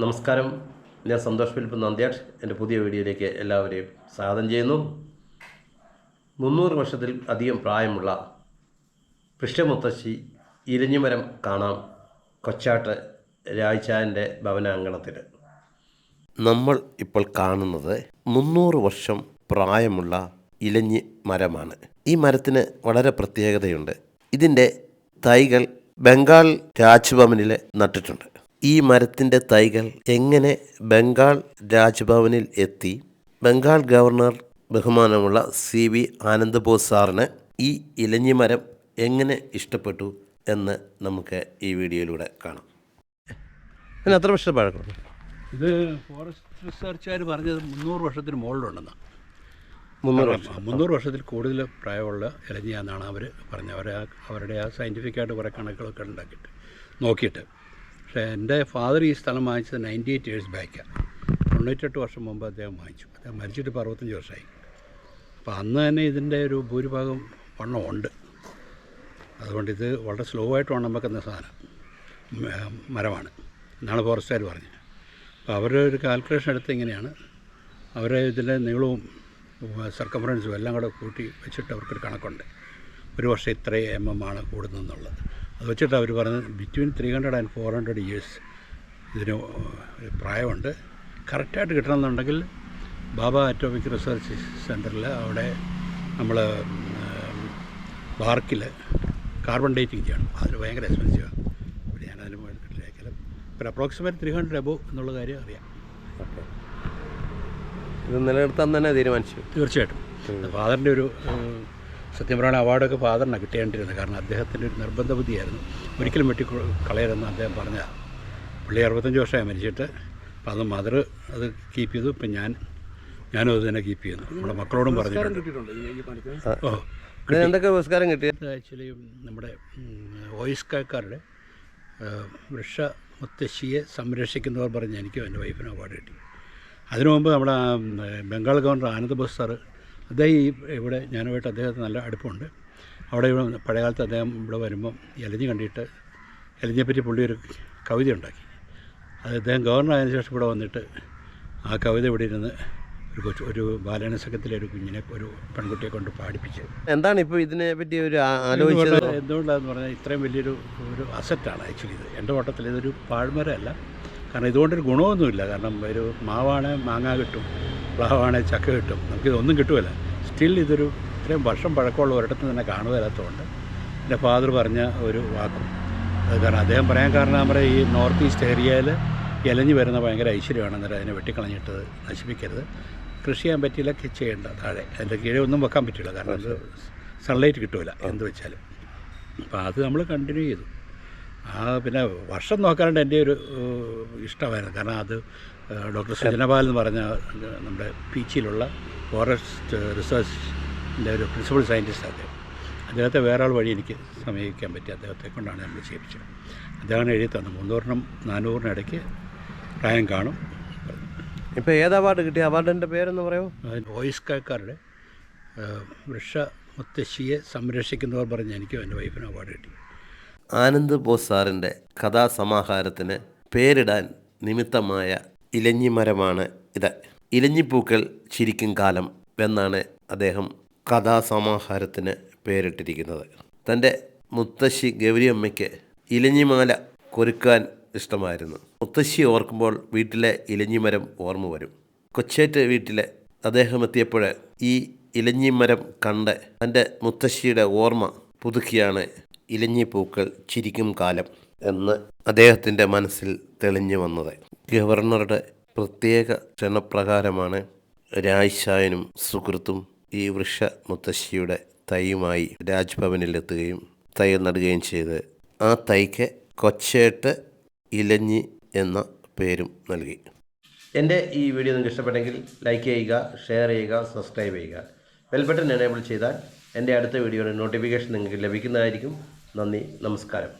നമസ്കാരം. ഞാൻ സന്തോഷ് ഫിലിപ്പ് നന്ദ്യാട്ട് എന്റെ പുതിയ വീഡിയോയിലേക്ക് എല്ലാവരെയും സ്വാഗതം ചെയ്യുന്നു. മുന്നൂറ് വർഷത്തിൽ അധികം പ്രായമുള്ള കൃഷ്ണമുത്തശ്ശി ഇരഞ്ഞിമരം കാണാം കൊച്ചാട്ട് രായ്ചാന്റെ ഭവനാങ്കണത്തിൽ നമ്മൾ ഇപ്പോൾ കാണുന്നത് മുന്നൂറ് വർഷം പ്രായമുള്ള ഇലഞ്ഞി മരമാണ്. ഈ മരത്തിന് വളരെ പ്രത്യേകതയുണ്ട്. ഇതിന്റെ തൈകൾ ബംഗാൾ രാജ്ഭവനിൽ നട്ടിട്ടുണ്ട്. ഈ മരത്തിന്റെ തൈകൾ എങ്ങനെ ബംഗാൾ രാജ്ഭവനിൽ എത്തി? ബംഗാൾ ഗവർണർ ബഹുമാനമുള്ള സി വി ആനന്ദബോസ് സാറിന് ഈ ഇലഞ്ഞി മരം എങ്ങനെ ഇഷ്ടപ്പെട്ടു എന്ന് നമുക്ക് ഈ വീഡിയോയിലൂടെ കാണാം. പിന്നെ എത്ര വർഷം പഴക്കം? ഇത് ഫോറസ്റ്റ് റിസർച്ചുകാർ പറഞ്ഞത് മുന്നൂറ് വർഷത്തിന് മുകളിലുണ്ടെന്നാണ് മുന്നൂറ് വർഷം. മുന്നൂറ് വർഷത്തിൽ കൂടുതൽ പ്രായമുള്ള ഇലഞ്ഞിയാന്നാണ് അവർ പറഞ്ഞത്. അവരെ അവരുടെ ആ സയന്റിഫിക്കായിട്ട് കുറേ കണക്കുകളൊക്കെ ഉണ്ടാക്കിയിട്ട് നോക്കിയിട്ട്. പക്ഷേ എന്റെ ഫാദർ ഈ സ്ഥലം വാങ്ങിച്ചത് നയന്റി എയ്റ്റ് ഇയേഴ്സ് ബാക്കാണ് തൊണ്ണൂറ്റെട്ട് വർഷം മുമ്പ് അദ്ദേഹം വാങ്ങിച്ചു. അദ്ദേഹം മരിച്ചിട്ട് അറുപത്തഞ്ച് വർഷമായി അപ്പോൾ അന്ന് തന്നെ ഇതിന്റെ ഒരു ഭൂരിഭാഗം വണ്ണം ഉണ്ട്. അതുകൊണ്ട് ഇത് വളരെ സ്ലോ ആയിട്ട് വണ്ണം വെക്കുന്ന സാധനം. മരമാണ്. എന്നാണ് ഫോറസ്റ്റുകാർ പറഞ്ഞത്. അപ്പോൾ അവരുടെ ഒരു കാൽക്കുലേഷൻ എടുത്ത് ഇങ്ങനെയാണ്. അവർ ഇതിന്റെ നീളവും സർക്കംഫറൻസും എല്ലാം കൂടെ കൂട്ടി വെച്ചിട്ട് അവർക്കൊരു കണക്കുണ്ട്. ഒരു വർഷം ഇത്രയും എം എം ആണ് കൂടുന്നതെന്നുള്ളത്. അത് വെച്ചിട്ട് അവർ പറഞ്ഞത് between three hundred and four hundred years ഇതിന് പ്രായമുണ്ട്. കറക്റ്റായിട്ട് കിട്ടണമെന്നുണ്ടെങ്കിൽ ബാബ അറ്റോമിക് റിസർച്ച് സെന്ററിൽ അവിടെ നമ്മൾ ബാർക്കിൽ കാർബൺ ഡേറ്റിംഗ് ചെയ്യണം. അതിന് ഭയങ്കര എക്സ്പെൻസീവാണ് അപ്പോൾ ഞാനതിന് പോയിട്ടില്ലായാലും ഒരു അപ്രോക്സിമേറ്റ് ത്രീ ഹൺഡ്രഡ് എബോ എന്നുള്ള കാര്യം അറിയാം. ഓക്കെ. ഇത് നിലനിർത്താൻ തന്നെ തീരുമാനിച്ചു. തീർച്ചയായിട്ടും. ഫാദറിന്റെ ഒരു സത്യം പറയുന്ന അവാർഡൊക്കെ ഫാദറിനാണ് കിട്ടേണ്ടിയിരുന്നത് കാരണം അദ്ദേഹത്തിന്റെ ഒരു നിർബന്ധ ബുദ്ധിയായിരുന്നു ഒരിക്കലും വെട്ടി കളയരുതെന്ന് അദ്ദേഹം പറഞ്ഞതാണ് പുള്ളി അറുപത്തഞ്ച് വർഷമായി മരിച്ചിട്ട്. അപ്പം അത് മദർ അത് കീപ്പ് ചെയ്തു. ഇപ്പം ഞാൻ ഞാനും അത് തന്നെ കീപ്പ് ചെയ്യുന്നു. നമ്മുടെ മക്കളോടും പറഞ്ഞിട്ടുണ്ട്. ഓ ഇതിന് എന്തൊക്കെ പുരസ്കാരം കിട്ടിയത് ആക്ച്വലി നമ്മുടെ വോയിസ്കാരുടെ വൃക്ഷ മുത്തശ്ശിയെ സംരക്ഷിക്കുന്നവർ പറഞ്ഞ് എനിക്കും എന്റെ വൈഫിനും അവാർഡ് കിട്ടി. അതിനു മുമ്പ് നമ്മുടെ ബംഗാൾ ഗവർണർ ആനന്ദ് ബോസ് സാറ് അദ്ദേഹം ഈ ഇവിടെ ഞാനുമായിട്ട് അദ്ദേഹത്തിന് നല്ല അടുപ്പമുണ്ട്. അവിടെ ഇവിടെ പഴയകാലത്ത് അദ്ദേഹം ഇവിടെ വരുമ്പം എലഞ്ഞി കണ്ടിട്ട് എലഞ്ഞിയെപ്പറ്റി പുള്ളി ഒരു കവിത ഉണ്ടാക്കി. അത് അദ്ദേഹം ഗവർണർ ആയതിനു ശേഷം ഇവിടെ വന്നിട്ട് ആ കവിത ഇവിടെ ഇരുന്ന് ഒരു കൊച്ചു ഒരു ബാലയണ സംഘത്തിലെ ഒരു കുഞ്ഞിനെ ഒരു പെൺകുട്ടിയെ കൊണ്ട് പാടിപ്പിച്ച്. എന്താണ് ഇപ്പോൾ ഇതിനെ പറ്റി ഒരു ആലോചിച്ചത്? എന്തുകൊണ്ടാ- എന്തുകൊണ്ടാന്ന് പറഞ്ഞാൽ ഇത്രയും വലിയൊരു ഒരു അസറ്റാണ് ആക്ച്വലി ഇത്. എന്റെ ഓട്ടത്തിൽ ഇതൊരു പാഴ്മരമല്ല കാരണം ഇതുകൊണ്ടൊരു ഗുണമൊന്നുമില്ല. കാരണം ഒരു മാവാണ് മാങ്ങ കിട്ടും. പ്ലാവാണ് ചക്ക കിട്ടും. നമുക്കിതൊന്നും കിട്ടുമല്ല സ്റ്റിൽ ഇതൊരു ഇത്രയും വർഷം പഴക്കമുള്ള ഒരിടത്ത് തന്നെ കാണുകയില്ലാത്തതുകൊണ്ട് എന്റെ ഫാദർ പറഞ്ഞ ഒരു വാക്കും. അത് കാരണം അദ്ദേഹം പറയാൻ കാരണം നമ്മുടെ ഈ നോർത്ത് ഈസ്റ്റ് ഏരിയയിൽ ഇലഞ്ഞു വരുന്ന ഭയങ്കര ഐശ്വര്യമാണ്. അന്നേരം അതിനെ വെട്ടിക്കളഞ്ഞിട്ട് നശിപ്പിക്കരുത്. കൃഷി ചെയ്യാൻ പറ്റിയില്ല ചെയ്യേണ്ട താഴെ. അതിന്റെ കീഴെ ഒന്നും വെക്കാൻ പറ്റില്ല. കാരണം അത് സൺലൈറ്റ് കിട്ടില്ല എന്ത് വെച്ചാലും. അപ്പോൾ അത് നമ്മൾ കണ്ടിന്യൂ ചെയ്തു. ആ പിന്നെ വർഷം നോക്കാറുണ്ട് എന്റെ ഒരു ഇഷ്ടമായിരുന്നു. കാരണം അത് ഡോക്ടർ സുജനപാൽ എന്ന് പറഞ്ഞ നമ്മുടെ പീച്ചിയിലുള്ള ഫോറസ്റ്റ് റിസർച്ചിന്റെ ഒരു പ്രിൻസിപ്പൽ സയന്റിസ്റ്റ് അദ്ദേഹം. അദ്ദേഹത്തെ വേറെ ആൾ വഴി എനിക്ക് സമീപിക്കാൻ പറ്റി. അദ്ദേഹത്തെ കൊണ്ടാണ് നമ്മൾ ചെയ്യിപ്പിച്ചത് അദ്ദേഹമാണ് എഴുതി തന്നത് മുന്നൂറിനും നാനൂറിനും ഇടയ്ക്ക് പ്രായം കാണും ഇപ്പോൾ ഏത് അവാർഡ് കിട്ടിയ അവാർഡിന്റെ പേരെന്ന് പറയുമോ വോയിസ്കാരുടെ വൃക്ഷ മുത്തശ്ശിയെ സംരക്ഷിക്കുന്നവർ പറഞ്ഞ് എനിക്കും എന്റെ വൈഫിന് അവാർഡ് കിട്ടി. ആനന്ദ് ബോസ് സാറിന്റെ കഥാസമാഹാരത്തിന് പേരിടാൻ നിമിത്തമായ ഇലഞ്ഞിമരമാണ് ഇത്. ഇലഞ്ഞിപ്പൂക്കൾ ചിരിക്കും കാലം എന്നാണ് അദ്ദേഹം കഥാസമാഹാരത്തിന് പേരിട്ടിരിക്കുന്നത്. തന്റെ മുത്തശ്ശി ഗൗരിയമ്മയ്ക്ക് ഇലഞ്ഞിമാല കൊരുക്കാൻ ഇഷ്ടമായിരുന്നു. മുത്തശ്ശി ഓർക്കുമ്പോൾ വീട്ടിലെ ഇലഞ്ഞിമരം ഓർമ്മ വരും. കൊച്ചേറ്റ് വീട്ടിലെ അദ്ദേഹം എത്തിയപ്പോൾ ഈ ഇലഞ്ഞിമരം കണ്ട് തന്റെ മുത്തശ്ശിയുടെ ഓർമ്മ പുതുക്കിയാണ് ഇലഞ്ഞിപ്പൂക്കൾ ചിരിക്കും കാലം എന്ന് അദ്ദേഹത്തിന്റെ മനസ്സിൽ തെളിഞ്ഞു വന്നത്. ഗവർണറുടെ പ്രത്യേക ക്ഷണപ്രകാരമാണ് രാജ്ശായനും സുഹൃത്തും ഈ വൃക്ഷ മുത്തശ്ശിയുടെ തൈയുമായി രാജ്ഭവനിലെത്തുകയും തൈ നടുകയും ചെയ്ത് ആ തൈക്ക് കൊച്ചേട്ട് ഇലഞ്ഞി എന്ന പേരും നൽകി. എന്റെ ഈ വീഡിയോ നിങ്ങൾക്ക് ഇഷ്ടപ്പെട്ടെങ്കിൽ ലൈക്ക് ചെയ്യുക ഷെയർ ചെയ്യുക സബ്സ്ക്രൈബ് ചെയ്യുക. ബെൽ ബട്ടൺ എനേബിൾ ചെയ്താൽ എന്റെ അടുത്ത വീഡിയോയുടെ നോട്ടിഫിക്കേഷൻ നിങ്ങൾക്ക് ലഭിക്കുന്നതായിരിക്കും. നന്ദി നമസ്കാരം.